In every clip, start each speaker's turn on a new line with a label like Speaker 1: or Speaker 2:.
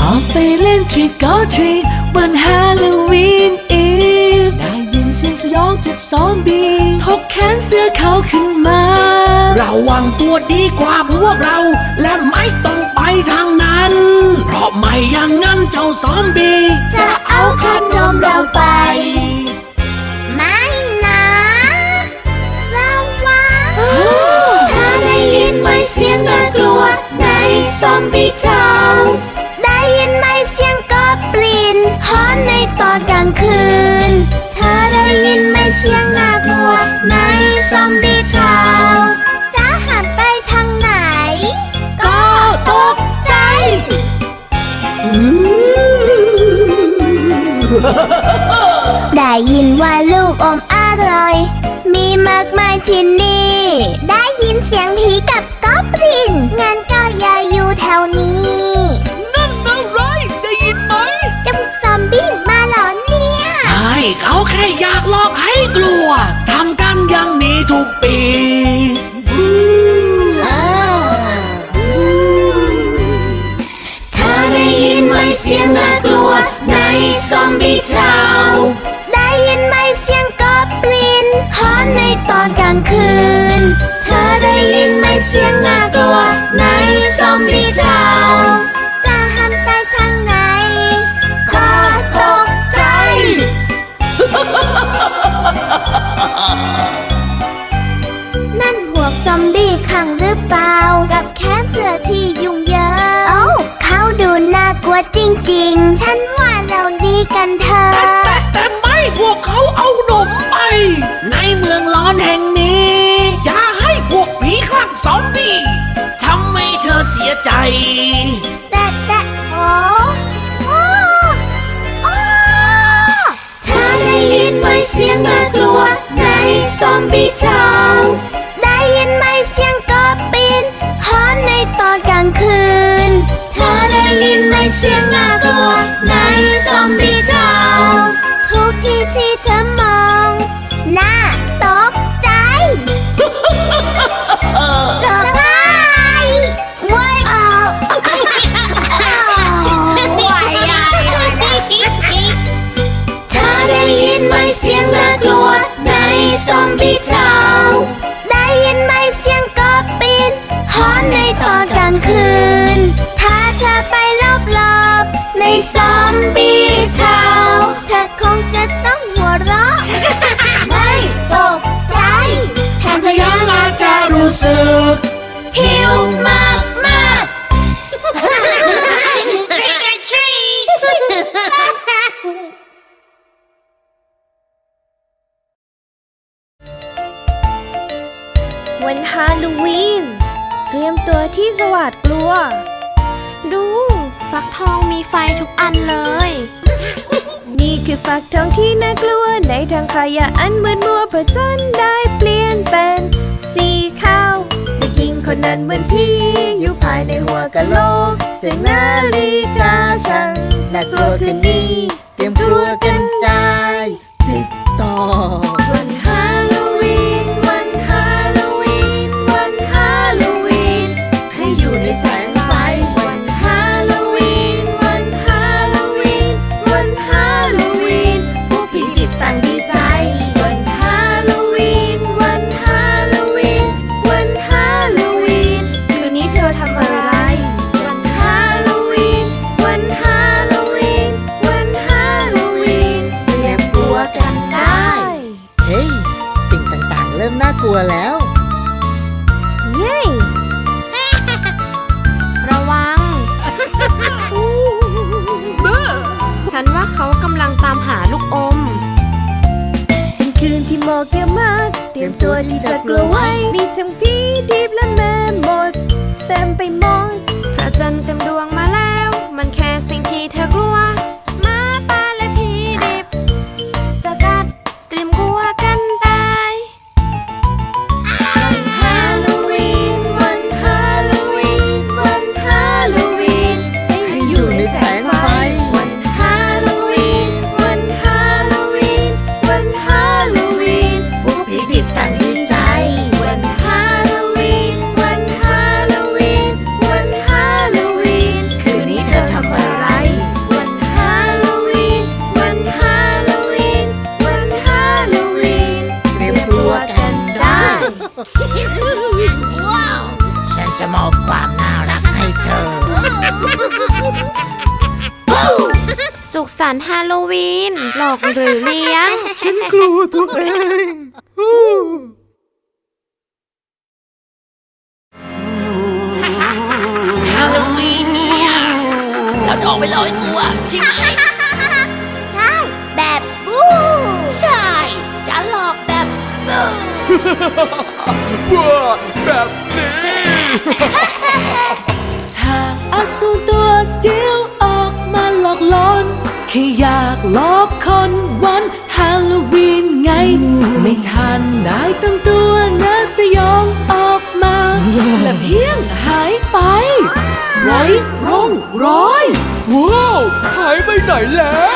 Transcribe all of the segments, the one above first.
Speaker 1: ออกไปเล่นทริกก็ทริกวันฮาโลวีนอีฟได้ยินเสียงสยองจากซอมบี้พกแขนเสื้อเขาขึ้นมา
Speaker 2: ระวังตัวดีกว่าพวกเรา และไม่ต้องไปทางนั้น เพราะไม่อย่างนั้นเจ้าซอมบี้
Speaker 3: จะเอาขนมเราไป ซอมบี้เช้าได้ยินไหมเสียงกอบลินฮอนในตอนกลางคืน เธอได้ยินไหมเสียงน่ากลัวในซอมบี้เช้าจะหันไปทางไหน ก็ตกใจได้ยินว่าลูกอมอร่อย มีมากมายที่นี่ ได้ยินเสียงผีกับ เขา
Speaker 2: แค่อยากหลอกให้กลัวทำกันอย่างนี้ทุกปี
Speaker 3: เธอได้ยินไหมเสียงน่ากลัว ในซอมบี้เช้าได้ยินไหมเสียงกอบลินฮอนในตอนกลางคืน เธอได้ยินไหมเสียงน่ากลัว ในซอมบี้เช้าจ นั่นหัวซอมบี้ขังหรือเปล่า กับแค้นเสือที่ยุ่งเยอะโอ้เขาดูน่ากลัวจริงๆ ฉันว่าเราดีกันเถอะ
Speaker 2: แต่แต่ไม่พวกเขาเอาหนมไป ในเมืองร้อนแห่ง ซอมบี้เช้า
Speaker 3: ได้ยินไหมเสียงกอบบินฮอนในตอนกลางคืนเธอได้ยินไหมเสียงน่ากลัวในซอมบี้เช้าทุกที่ที่เธอ ซอมบี้เช้าได้ยินไหมเสียงกอบบินฮอนในตอนกลางคืน ถ้าเธอไปรอบๆในซอมบี้เช้าเธอคงจะต้องหัวเราะ ไม่ตกใจ
Speaker 2: แทนทะยังอาจจะรู้สึก
Speaker 3: หิวมากมาก
Speaker 4: ฮาโลวีน เตรียมตัวที่จะหวาดกลัว ดู ฟักทองมีไฟทุกอันเลย นี่คือฟักทองที่น่ากลัว ในทางขยะอันมืดมัวพระจันทร์ได้เปลี่ยนเป็นสีขาวเด็กหญิงคนนั้นเหมือนพี่อยู่ภายในหัวกะโหลกเสียงนาฬิกาช่างน่ากลัวคืนนี้ เตรียมกลัวกันได้ ติ๊กตอ สุขสัน
Speaker 5: ต์
Speaker 4: ฮาโลวีน หลอกหรือเลี้ยง
Speaker 5: ฉันกลัวตัวเอง
Speaker 2: ฮาโลวีนเนี่ยเราจะออกไปลอยตัวที่ไหน
Speaker 3: ใช่ แบบบู๊
Speaker 2: ใช่จะหลอกแบบบู
Speaker 1: ถ้ วันฮาโลวีนไง ไม่ทันได้ตั้งตัวนะสยองออกมาและเพียงหายไปไรร่องรอย
Speaker 6: ว้าว หายไปไหนแล้ว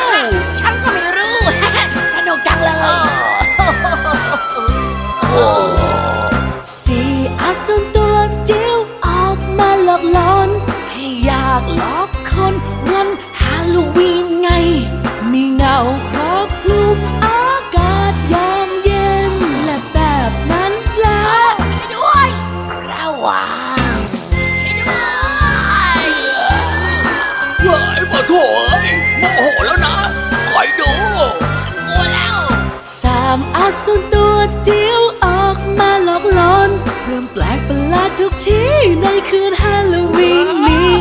Speaker 6: า
Speaker 1: มอาสูรตัวเดียวออกมาหลอกหลอนเริ่มแปลกประหลาดทุกที่ในคืนฮาโลวีนนี้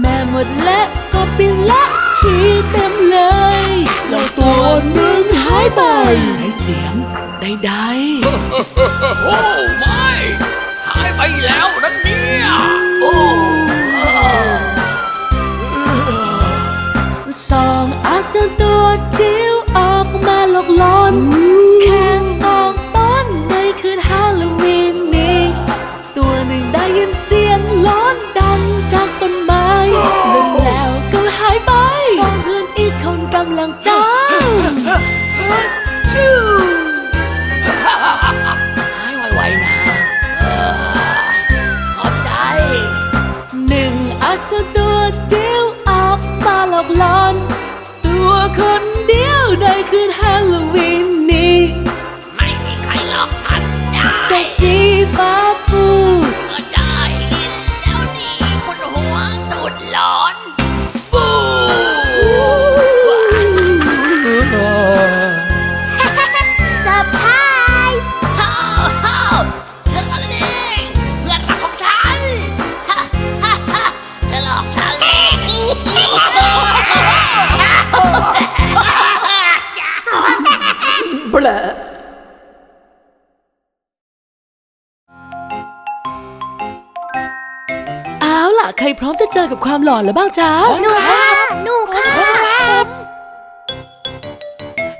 Speaker 1: แม่หมดและก็ปินและผีเต็มเลยแล้วตัวหนึ่งหายไปในเสียงใด
Speaker 6: โอ้ไม่หายไปแล้วนั่นเนี่ยโอ้
Speaker 1: ๆสองอาสูรตัวเดียวออกม
Speaker 2: ชื่อหายไวๆนะเออขอบใจ
Speaker 1: หนึ่งอาสาตัวเดียวออกมาหลอกหลอน ตัวคนเดียวในคืนฮาโลวีนนี้
Speaker 2: ไม่มีใครหลอกฉันได้
Speaker 1: เจ้าสีฟ้า ใครพร้อมจะเจอกับความหลอนแล้วบ้างจ๊ะ
Speaker 3: หนูค่ะหนูค่ะ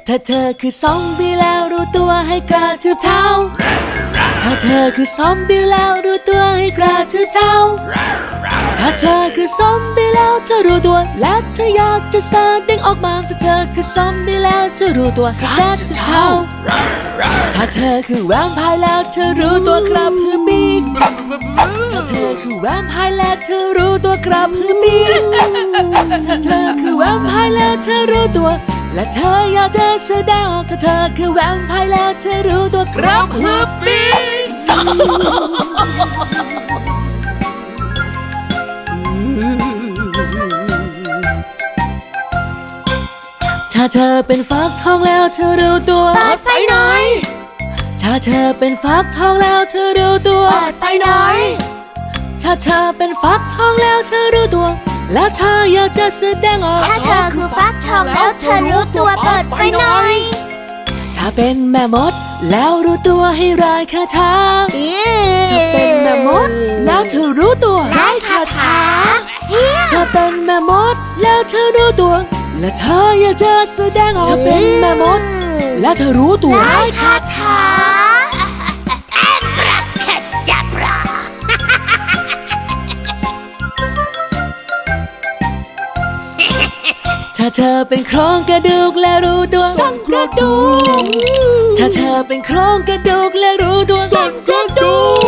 Speaker 1: ถ้าเธอคือซอมบี้แล้วรู้ตัวให้กระทืบเท้า ถ้าเธอคือซอมบี้แล้วรู้ตัวให้กระทืบเท้า ถ้าเธอคือซอมบี้แล้วเธอรู้ตัวและเธออยากจะแสดงออกมาถ้าเธอคือซอมบี้แล้วเธอรู้ตัวกระทืบเท้า ถ้าเธอคือแวมไพร์แล้วเธอรู้ คือแวมไพร์แล้วเธอรู้ตัวกระพือปีกถ้าเธอคือแวมไพร์แล้วเธอรู้ตัว และเธออยากจะแสดงออกถ้าเธอคือแวมไพร์แล้วเธอรู้ตัวกระพือปีกถ้าเธอเป็นฟักทองแล้วเธอรู้ตัว
Speaker 3: เปิดไฟหน่อย
Speaker 1: ถ้าเธอเป็นฟักทองแล้วเธอรู้ตัว
Speaker 3: เปิดไฟหน่อย
Speaker 1: ถ้าเธอเป็นฟักทองแล้วเธอรู้ตัว และเธออยากจะแสดงออก
Speaker 3: ถ้าเธอคือฟักทองแล้วเธอรู้ตัวเปิดไฟหน่อย
Speaker 1: ถ้าเป็นแม่มด แล้วรู้ตัวให้รายคาถาถ้าเป็นแม่มด แล้วเธอรู้ตัว
Speaker 3: ได้คาถา
Speaker 1: ถ้าเป็นแม่มด แล้วเธอรู้ตัว และเธออยากจะแสดงออกถ้าเป็นแม่มด แล้วเธอรู้ตัว
Speaker 3: ได้คาถา
Speaker 1: เธอเป็นโครงกระดูกและรู้ตัวสั่นกระดูก ถ้าเธอเป็นโครงกระดูกและรู้ตัวสั่นกระดูก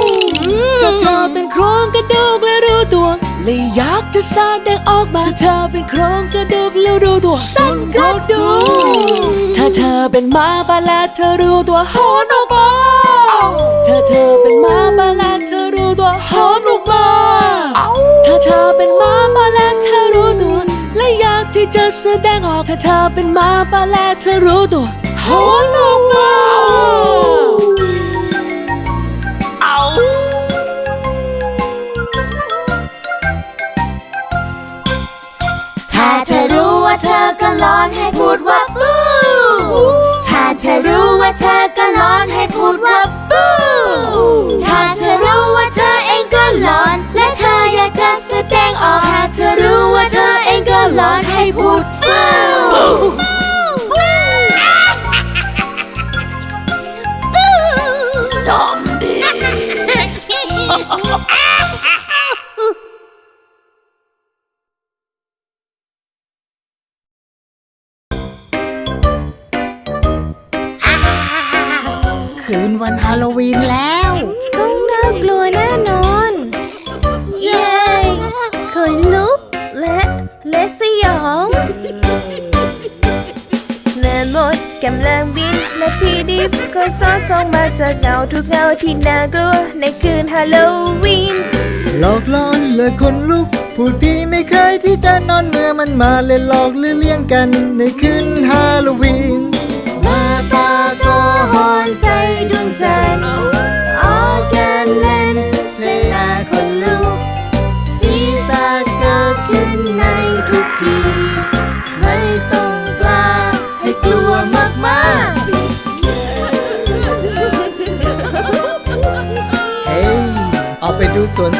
Speaker 1: ถ้าเธอเป็นโครงกระดูกและรู้ตัวและอยากจะแสดงออกมาถ้าเธอเป็นโครงกระดูกแล้วรู้ตัวสั่นกระดูก ถ้าเธอเป็นหมาป่าและเธอรู้ตัวหอนออกมาถ้าเธอเป็นหมาบ้าและเธอรู้ตัวหอนออกมาถ้าเธอเป็นหมา จะแสดงออกถ้าเธอเป็นหมาบ้าและเธอรู้ตัวหอนออกมา
Speaker 3: ถ้าเธอรู้ว่าเธอก็ร้อนให้พูดว่าบูถ้าเธอรู้ว่าเธอก็ร้อนให้พูดว่าบูถ้าเธอรู้ว่าเธอเองก็ร้อน และเธออยากจะแส
Speaker 5: และ
Speaker 4: และสยองแม่มดกำลังบินและพี่ดิบก็ซอส่องมาจากเงาทุกเงาที่น่ากลัวในคืนฮาโลวีน
Speaker 5: หลอกล่อนเลยคนลุก พูดพี่ไม่เคยที่จะนอนเมื่อมันมาเล่นหลอกหรือเลี้ยงกันในคืนฮาโลวีนหน้าตาก็หอนใส่ดวงจันทร์ออกกันเล่น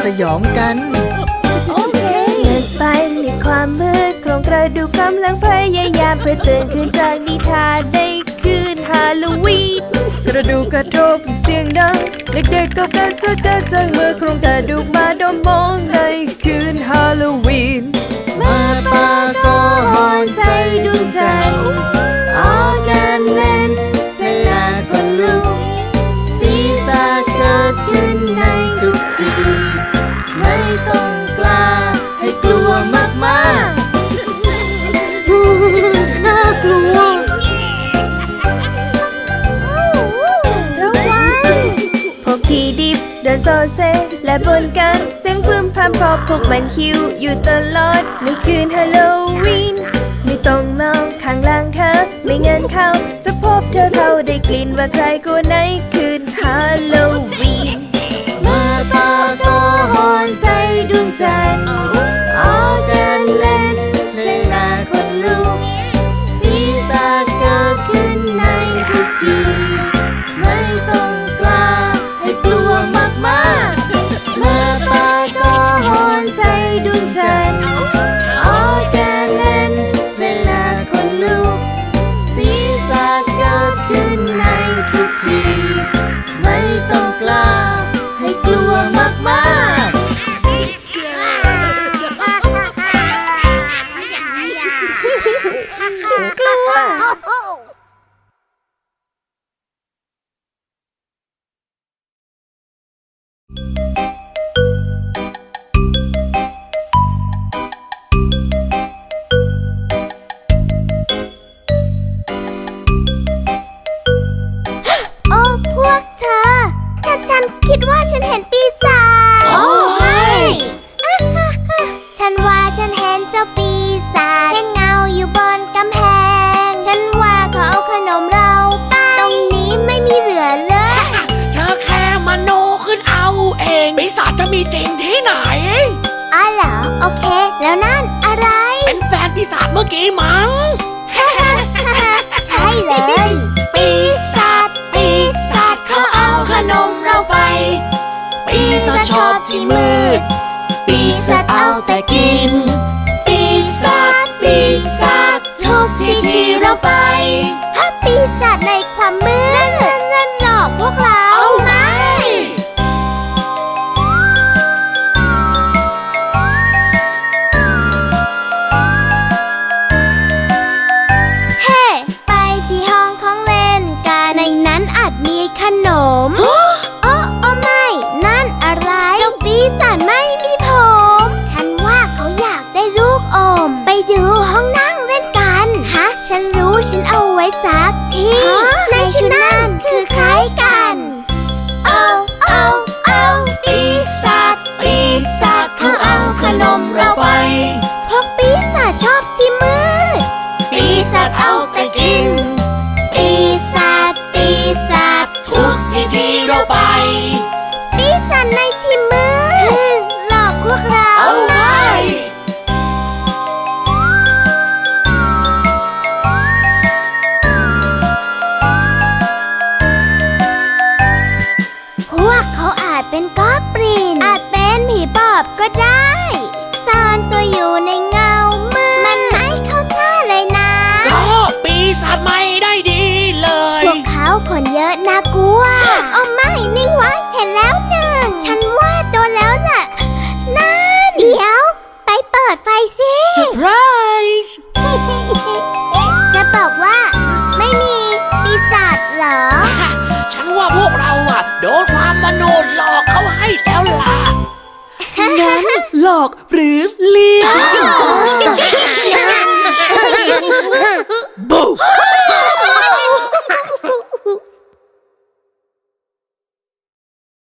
Speaker 5: สวนสยองกัน
Speaker 4: โอเคเดินไปในความมืดโครงกระดูกกำลังพยายามเพื่อตื่นขึ้นจากนิทานในคืนฮาโลวีนกระดูกกระทบเสียงดังเด็กๆก็กันจะกระจังเมื่อโครงกระดูกมาดมมองในคืนฮาโลวีน
Speaker 5: มาตาก็หอ วกมัน
Speaker 4: คิวอยู่ตลอดในคืนฮาโลวีน ไม่ต้องมองข้างหล่างเธอ ไม่งั้นเขาจะพบเธอเขาได้กลิ่นว่าใครกลัวในคืนฮาโลวีน
Speaker 5: มาตาก็หอนใส่ดวงจันทร์ออกกันเล่น เมื่อกี้มั้งใมี
Speaker 3: ขนม ไป